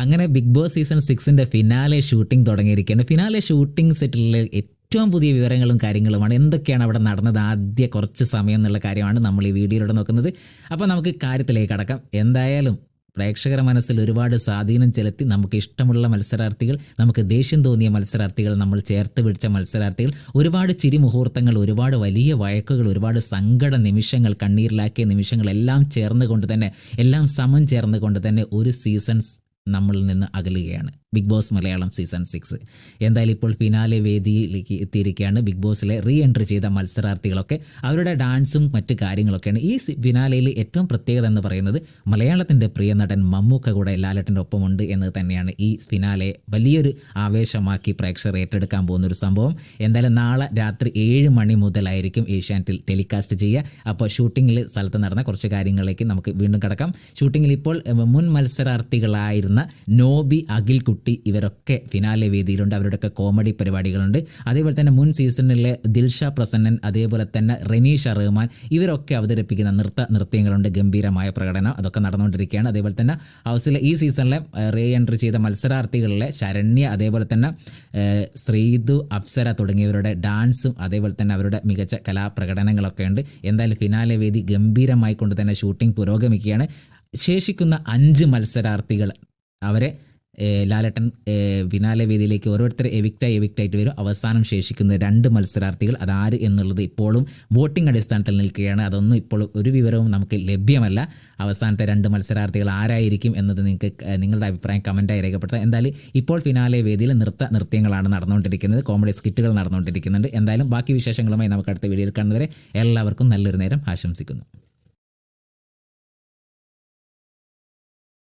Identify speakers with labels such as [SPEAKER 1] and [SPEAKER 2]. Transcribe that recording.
[SPEAKER 1] അങ്ങനെ Bigg Boss season സിക്സിന്റെ finale shooting തുടങ്ങിയിരിക്കുകയാണ്. ഫിനാലെ ഷൂട്ടിംഗ് സെറ്റിലെ ഏറ്റവും പുതിയ വിവരങ്ങളും കാര്യങ്ങളുമാണ്. എന്തൊക്കെയാണ് അവിടെ നടന്നത്? ആദ്യ കുറച്ച് സമയം എന്നുള്ള കാര്യമാണ് നമ്മൾ ഈ വീഡിയോയിലൂടെ നോക്കുന്നത്. അപ്പോൾ നമുക്ക് കാര്യത്തിലേക്ക് കടക്കാം. എന്തായാലും പ്രേക്ഷകരുടെ മനസ്സിൽ ഒരുപാട് സ്വാധീനം ചെലുത്തി നമുക്ക് ഇഷ്ടമുള്ള മത്സരാർത്ഥികൾ നമുക്ക് ദേഷ്യം തോന്നിയ മത്സരാർത്ഥികൾ നമ്മൾ ചേർത്ത് പിടിച്ച മത്സരാർത്ഥികൾ ഒരുപാട് ചിരി മുഹൂർത്തങ്ങൾ ഒരുപാട് വലിയ വഴക്കുകൾ ഒരുപാട് സങ്കട നിമിഷങ്ങൾ കണ്ണീരിലാക്കിയ നിമിഷങ്ങൾ എല്ലാം ചേർന്നുകൊണ്ട് തന്നെ എല്ലാം സമം ചേർന്നുകൊണ്ട് തന്നെ ഒരു സീസൺസ് നമ്മളിൽ നിന്ന് അകലുകയാണ്. Bigg Boss Malayalam season six എന്തായാലും ഇപ്പോൾ ഫിനാലെ വേദിയിലേക്ക് എത്തിയിരിക്കുകയാണ് ബിഗ് ബോസിലെ റീ എൻട്രി ചെയ്ത മത്സരാർത്ഥികളൊക്കെ. അവരുടെ ഡാൻസും മറ്റു കാര്യങ്ങളൊക്കെയാണ് ഈ ഫിനാലയിൽ ഏറ്റവും പ്രത്യേകത എന്ന് പറയുന്നത് മലയാളത്തിന്റെ പ്രിയ നടൻ മമ്മൂക്ക കൂടെ ലാലട്ടിന്റെ ഒപ്പമുണ്ട് എന്ന് തന്നെയാണ് ഈ ഫിനാലെ വലിയൊരു ആവേശമാക്കി പ്രേക്ഷകർ ഏറ്റെടുക്കാൻ പോകുന്ന ഒരു സംഭവം. എന്തായാലും നാളെ രാത്രി ഏഴ് മണി മുതലായിരിക്കും ഏഷ്യാനെറ്റിൽ ടെലികാസ്റ്റ് ചെയ്യുക. അപ്പോൾ ഷൂട്ടിങ്ങിൽ സ്ഥലത്ത് നടന്ന കുറച്ച് കാര്യങ്ങളിലേക്ക് നമുക്ക് വീണ്ടും കിടക്കാം. ഷൂട്ടിങ്ങിൽ ഇപ്പോൾ മുൻ മത്സരാർത്ഥികളായിരുന്ന നോബി അഖിൽ കുട്ടി ഇവരൊക്കെ ഫിനാലെ വേദിയിലുണ്ട്. അവരുടെയൊക്കെ കോമഡി പരിപാടികളുണ്ട്. അതേപോലെ തന്നെ മുൻ സീസണിലെ ദിൽഷ പ്രസന്നൻ അതേപോലെ തന്നെ റെനീഷ റഹ്മാൻ ഇവരൊക്കെ അവതരിപ്പിക്കുന്ന നൃത്ത നൃത്യങ്ങളുണ്ട്. ഗംഭീരമായ പ്രകടനം അതൊക്കെ നടന്നുകൊണ്ടിരിക്കുകയാണ്. അതേപോലെ തന്നെ ഹൗസിലെ ഈ സീസണിലെ റീ എൻട്രി ചെയ്ത മത്സരാർത്ഥികളിലെ ശരണ്യ അതേപോലെ തന്നെ ശ്രീതു അപ്സര തുടങ്ങിയവരുടെ ഡാൻസും അതേപോലെ തന്നെ അവരുടെ മികച്ച കലാപ്രകടനങ്ങളൊക്കെ ഉണ്ട്. എന്തായാലും ഫിനാലെ വേദി ഗംഭീരമായി കൊണ്ട് തന്നെ ഷൂട്ടിംഗ് പുരോഗമിക്കുകയാണ്. ശേഷിക്കുന്ന അഞ്ച് മത്സരാർത്ഥികൾ അവരെ ലാലട്ടൻ വിനാലെ വേദിയിലേക്ക് ഓരോരുത്തർ എവിക്റ്റായി എവിക്റ്റായിട്ട് വരും. അവസാനം ശേഷിക്കുന്ന രണ്ട് മത്സരാർത്ഥികൾ അതാര് എന്നുള്ളത് ഇപ്പോഴും വോട്ടിംഗ് അടിസ്ഥാനത്തിൽ നിൽക്കുകയാണ്. അതൊന്നും ഇപ്പോൾ ഒരു വിവരവും നമുക്ക് ലഭ്യമല്ല. അവസാനത്തെ രണ്ട് മത്സരാർത്ഥികൾ ആരായിരിക്കും എന്നത് നിങ്ങൾക്ക് നിങ്ങളുടെ അഭിപ്രായം കമന്റായി രേഖപ്പെടുത്താം. എന്തായാലും ഇപ്പോൾ ഫിനാലെ വേദിയിൽ നൃത്ത നൃത്യങ്ങളാണ് നടന്നുകൊണ്ടിരിക്കുന്നത്. കോമഡി സ്കിറ്റുകൾ നടന്നുകൊണ്ടിരിക്കുന്നുണ്ട്. എന്തായാലും ബാക്കി വിശേഷങ്ങളുമായി നമുക്ക് അടുത്ത വീഡിയോയിൽ കാണുന്നവരെ എല്ലാവർക്കും നല്ലൊരു നേരം ആശംസിക്കുന്നു.